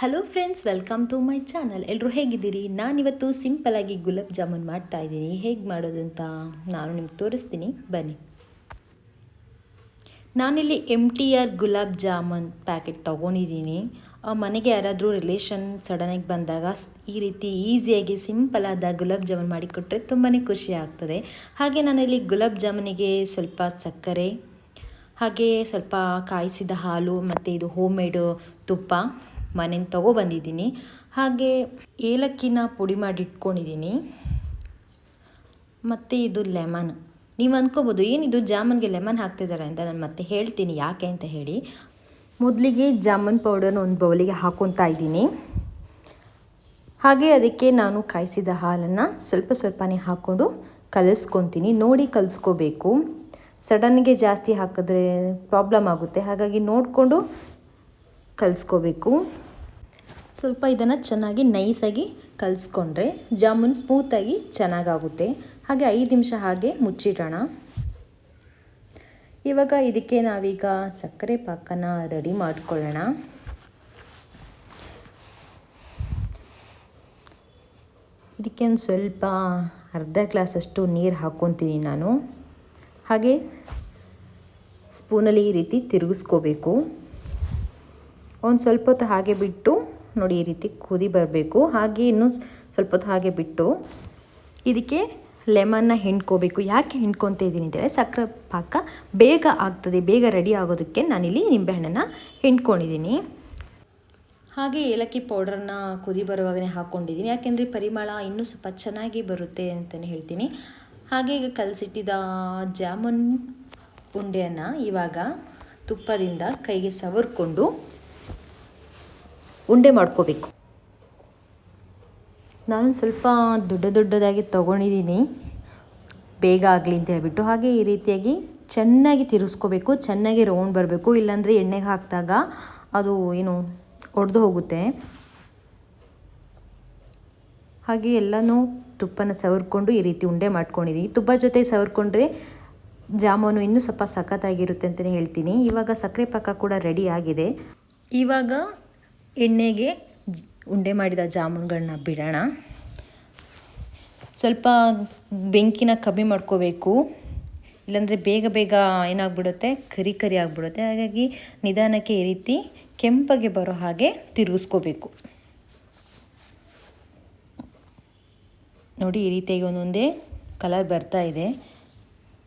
Hello friends welcome to my channel ಎಲ್ಲರೂ ಹೇಗಿದ್ದೀರಿ? ನಾನಿವತ್ತು ಸಿಂಪಲಾಗಿ ಗುಲಾಬ್ ಜಾಮೂನ್ ಮಾಡ್ತಾ ಇದ್ದೀನಿ. ಹೇಗೆ ಮಾಡೋದು ಅಂತ ನಾನು ನಿಮ್ಗೆ ತೋರಿಸ್ತೀನಿ. ಬನ್ನಿ. ನಾನಿಲ್ಲಿ M T R gulab jamun packet ತೊಗೊಂಡಿದ್ದೀನಿ. ಮನೆಗೆ ಯಾರಾದರೂ ರಿಲೇಷನ್ ಸಡನ್ನಾಗಿ ಬಂದಾಗ ಈ ರೀತಿ ಈಸಿಯಾಗಿ ಸಿಂಪಲಾದ ಗುಲಾಬ್ ಜಾಮೂನ್ ಮಾಡಿಕೊಟ್ರೆ ತುಂಬಾ ಖುಷಿ ಆಗ್ತದೆ. ಹಾಗೆ ನಾನಿಲ್ಲಿ ಗುಲಾಬ್ ಜಾಮೂನಿಗೆ ಸ್ವಲ್ಪ ಸಕ್ಕರೆ, ಹಾಗೆ ಸ್ವಲ್ಪ ಕಾಯಿಸಿದ ಹಾಲು ಮತ್ತು ಇದು ಹೋಮ್ ಮೇಡ್ ತುಪ್ಪ. ಮನೆಯಿಂದ ತೊಗೊಬಂದಿದ್ದೀನಿ ಹಾಗೆ ಏಲಕ್ಕಿನ ಪುಡಿ ಮಾಡಿ ಇಟ್ಕೊಂಡಿದ್ದೀನಿ ಮತ್ತು ಇದು ಲೆಮನ್. ನೀವು ಅಂದ್ಕೋಬೋದು ಏನಿದು ಜಾಮೂನ್ಗೆ ಲೆಮನ್ ಹಾಕ್ತಿದ್ದಾರೆ ಅಂತ ನಾನು ಮತ್ತೆ ಹೇಳ್ತೀನಿ ಯಾಕೆ ಅಂತ ಹೇಳಿ. ಮೊದಲಿಗೆ ಜಾಮೂನ್ ಪೌಡರ್ನ ಒಂದು ಬೌಲಿಗೆ ಹಾಕೊತಾ ಇದ್ದೀನಿ. ಹಾಗೆ ಅದಕ್ಕೆ ನಾನು ಕಾಯಿಸಿದ ಹಾಲನ್ನು ಸ್ವಲ್ಪ ಸ್ವಲ್ಪನೇ ಹಾಕ್ಕೊಂಡು ಕಲಿಸ್ಕೊತೀನಿ. ನೋಡಿ ಕಲಿಸ್ಕೋಬೇಕು. ಸಡನ್ಗೆ ಜಾಸ್ತಿ ಹಾಕಿದ್ರೆ ಪ್ರಾಬ್ಲಮ್ ಆಗುತ್ತೆ. ಹಾಗಾಗಿ ನೋಡಿಕೊಂಡು ಕಲಿಸ್ಕೋಬೇಕು. ಸ್ವಲ್ಪ ಇದನ್ನು ಚೆನ್ನಾಗಿ ನೈಸಾಗಿ ಕಲಿಸ್ಕೊಂಡ್ರೆ ಜಾಮೂನ್ ಸ್ಮೂತಾಗಿ ಚೆನ್ನಾಗಾಗುತ್ತೆ. ಹಾಗೆ ಐದು ನಿಮಿಷ ಹಾಗೆ ಮುಚ್ಚಿಡೋಣ. ಇವಾಗ ಇದಕ್ಕೆ ನಾವೀಗ ಸಕ್ಕರೆ ಪಾಕನ ರೆಡಿ ಮಾಡಿಕೊಳ್ಳೋಣ. ಇದಕ್ಕೆ ಒಂದು ಸ್ವಲ್ಪ ಅರ್ಧ ಗ್ಲಾಸಷ್ಟು ನೀರು ಹಾಕ್ಕೊತೀನಿ ನಾನು. ಹಾಗೆ ಸ್ಪೂನಲ್ಲಿ ಈ ರೀತಿ ತಿರುಗಿಸ್ಕೋಬೇಕು. ಒಂದು ಸ್ವಲ್ಪ ಹೊತ್ತು ಹಾಗೆ ಬಿಟ್ಟು ನೋಡಿ ಈ ರೀತಿ ಕುದಿ ಬರಬೇಕು. ಹಾಗೆ ಇನ್ನೂ ಸ್ವಲ್ಪ ಹೊತ್ತು ಹಾಗೆ ಬಿಟ್ಟು ಇದಕ್ಕೆ ಲೆಮನ್ನ ಹಿಂಡ್ಕೋಬೇಕು. ಯಾಕೆ ಹಿಂಡ್ಕೊತ ಇದ್ದೀನಿ ಅಂದರೆ ಸಕ್ಕರೆ ಪಾಕ ಬೇಗ ಆಗ್ತದೆ, ಬೇಗ ರೆಡಿ ಆಗೋದಕ್ಕೆ ನಾನಿಲ್ಲಿ ನಿಂಬೆಹಣ್ಣನ್ನು ಹಿಂಡ್ಕೊಂಡಿದ್ದೀನಿ. ಹಾಗೆ ಏಲಕ್ಕಿ ಪೌಡ್ರನ್ನ ಕುದಿ ಬರುವಾಗಲೇ ಹಾಕ್ಕೊಂಡಿದ್ದೀನಿ. ಯಾಕೆಂದರೆ ಪರಿಮಳ ಇನ್ನೂ ಸ್ವಲ್ಪ ಚೆನ್ನಾಗಿ ಬರುತ್ತೆ ಅಂತಲೇ ಹೇಳ್ತೀನಿ. ಹಾಗೆ ಈಗ ಕಲಸಿಟ್ಟಿದ ಜಾಮೂನ್ ಉಂಡೆಯನ್ನು ಇವಾಗ ತುಪ್ಪದಿಂದ ಕೈಗೆ ಸವರ್ಕೊಂಡು ಉಂಡೆ ಮಾಡ್ಕೋಬೇಕು. ನಾನು ಸ್ವಲ್ಪ ದೊಡ್ಡ ದೊಡ್ಡದಾಗಿ ತೊಗೊಂಡಿದ್ದೀನಿ. ಬೇಗ ಆಗಲಿ ಅಂತ ಹೇಳ್ಬಿಟ್ಟು. ಹಾಗೆ ಈ ರೀತಿಯಾಗಿ ಚೆನ್ನಾಗಿ ತಿರುಗಿಸ್ಕೋಬೇಕು, ಚೆನ್ನಾಗಿ ರೌಂಡ್ ಬರಬೇಕು. ಇಲ್ಲಾಂದರೆ ಎಣ್ಣೆಗೆ ಹಾಕಿದಾಗ ಅದು ಏನು ಒಡೆದು ಹೋಗುತ್ತೆ. ಹಾಗೆ ಎಲ್ಲನೂ ತುಪ್ಪನ ಸವರ್ಕೊಂಡು ಈ ರೀತಿ ಉಂಡೆ ಮಾಡ್ಕೊಂಡಿದ್ದೀನಿ ತುಪ್ಪ ಜೊತೆ ಸವರ್ಕೊಂಡ್ರೆ ಜಾಮೂನು ಇನ್ನೂ ಸ್ವಲ್ಪ ಸಖತ್ತಾಗಿರುತ್ತೆ ಅಂತಲೇ ಹೇಳ್ತೀನಿ. ಇವಾಗ ಸಕ್ಕರೆ ಪಾಕ ಕೂಡ ರೆಡಿ ಆಗಿದೆ. ಇವಾಗ ಎಣ್ಣೆಗೆ ಉಂಡೆ ಮಾಡಿದ ಜಾಮೂನ್ಗಳನ್ನ ಬಿಡೋಣ. ಸ್ವಲ್ಪ ಬೆಂಕಿನ ಕಮ್ಮಿ ಮಾಡ್ಕೋಬೇಕು. ಇಲ್ಲಾಂದರೆ ಬೇಗ ಬೇಗ ಏನಾಗ್ಬಿಡುತ್ತೆ? ಕರಿ ಕರಿ ಆಗಿಬಿಡುತ್ತೆ. ಹಾಗಾಗಿ ನಿಧಾನಕ್ಕೆ ಈ ರೀತಿ ಕೆಂಪಗೆ ಬರೋ ಹಾಗೆ ತಿರುಗಿಸ್ಕೋಬೇಕು. ನೋಡಿ ಈ ರೀತಿಯಾಗಿ ಒಂದೊಂದೇ ಕಲರ್ ಬರ್ತಾ ಇದೆ.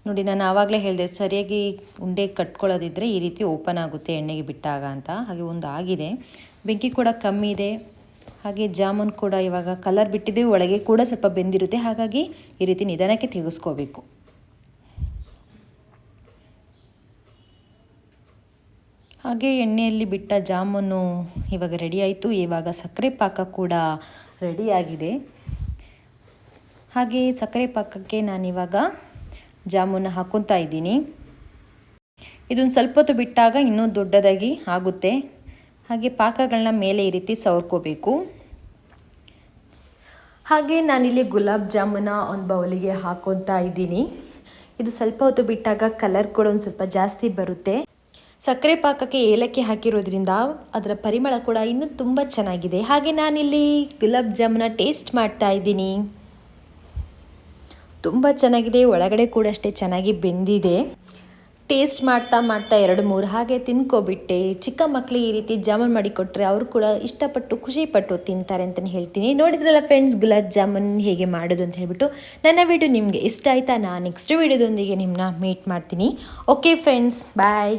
ನೋಡಿ, ನಾನು ಆವಾಗಲೇ ಹೇಳಿದೆ, ಸರಿಯಾಗಿ ಉಂಡೆ ಕಟ್ಕೊಳ್ಳೋದಿದ್ದರೆ ಈ ರೀತಿ ಓಪನ್ ಆಗುತ್ತೆ ಎಣ್ಣೆಗೆ ಬಿಟ್ಟಾಗ ಅಂತ. ಹಾಗೆ ಒಂದು ಆಗಿದೆ. ಬೆಂಕಿ ಕೂಡ ಕಮ್ಮಿ ಇದೆ. ಹಾಗೆ ಜಾಮೂನ್ ಕೂಡ ಇವಾಗ ಕಲರ್ ಬಿಟ್ಟಿದೆ, ಒಳಗೆ ಕೂಡ ಸ್ವಲ್ಪ ಬೆಂದಿರುತ್ತೆ. ಹಾಗಾಗಿ ಈ ರೀತಿ ನಿಧಾನಕ್ಕೆ ತೆಗೆಸ್ಕೋಬೇಕು. ಹಾಗೆ ಎಣ್ಣೆಯಲ್ಲಿ ಬಿಟ್ಟ ಜಾಮೂನು ಇವಾಗ ರೆಡಿ ಆಯಿತು. ಇವಾಗ ಸಕ್ಕರೆ ಪಾಕ ಕೂಡ ರೆಡಿಯಾಗಿದೆ ಹಾಗೆ ಸಕ್ಕರೆ ಪಾಕಕ್ಕೆ ನಾನಿವಾಗ ಜಾಮೂನ ಹಾಕ್ಕೊತಾ ಇದ್ದೀನಿ. ಇದೊಂದು ಸ್ವಲ್ಪ ಹೊತ್ತು ಬಿಟ್ಟಾಗ ಇನ್ನೂ ದೊಡ್ಡದಾಗಿ ಆಗುತ್ತೆ. ಹಾಗೆ ಪಾಕಗಳನ್ನ ಮೇಲೆ ಈ ರೀತಿ ಸವರ್ಕೋಬೇಕು. ಹಾಗೆ ನಾನಿಲ್ಲಿ ಗುಲಾಬ್ ಜಾಮೂನ ಒಂದು ಬೌಲಿಗೆ ಹಾಕೊತಾ ಇದ್ದೀನಿ. ಇದು ಸ್ವಲ್ಪ ಹೊತ್ತು ಬಿಟ್ಟಾಗ ಕಲರ್ ಕೂಡ ಒಂದು ಸ್ವಲ್ಪ ಜಾಸ್ತಿ ಬರುತ್ತೆ. ಸಕ್ಕರೆ ಪಾಕಕ್ಕೆ ಏಲಕ್ಕಿ ಹಾಕಿರೋದ್ರಿಂದ ಅದರ ಪರಿಮಳ ಕೂಡ ಇನ್ನೂ ತುಂಬ ಚೆನ್ನಾಗಿದೆ. ಹಾಗೆ ನಾನಿಲ್ಲಿ ಗುಲಾಬ್ ಜಾಮೂನ ಟೇಸ್ಟ್ ಮಾಡ್ತಾ ಇದ್ದೀನಿ. ತುಂಬ ಚೆನ್ನಾಗಿದೆ, ಒಳಗಡೆ ಕೂಡ ಅಷ್ಟೇ ಚೆನ್ನಾಗಿ ಬೆಂದಿದೆ. ಟೇಸ್ಟ್ ಮಾಡ್ತಾ ಮಾಡ್ತಾ ಎರಡು ಮೂರು ಹಾಗೆ ತಿನ್ಕೊಬಿಟ್ಟೆ. ಚಿಕ್ಕ ಮಕ್ಕಳು ಈ ರೀತಿ ಜಾಮೂನ್ ಮಾಡಿ ಕೊಟ್ಟರೆ ಅವರು ಕೂಡ ಇಷ್ಟಪಟ್ಟು ಖುಷಿಪಟ್ಟು ತಿಂತಾರೆ ಅಂತಲೇ ಹೇಳ್ತೀನಿ. ನೋಡಿದ್ರಲ್ಲ ಫ್ರೆಂಡ್ಸ್ ಗುಲಾಬ್ ಜಾಮೂನ್ ಹೇಗೆ ಮಾಡೋದು ಅಂತ ಹೇಳ್ಬಿಟ್ಟು. ನನ್ನ ವಿಡಿಯೋ ನಿಮಗೆ ಇಷ್ಟ ಆಯಿತಾ? ನಾನು ನೆಕ್ಸ್ಟ್ ವಿಡಿಯೋದೊಂದಿಗೆ ನಿಮ್ಮನ್ನ ಮೀಟ್ ಮಾಡ್ತೀನಿ. Okay friends bye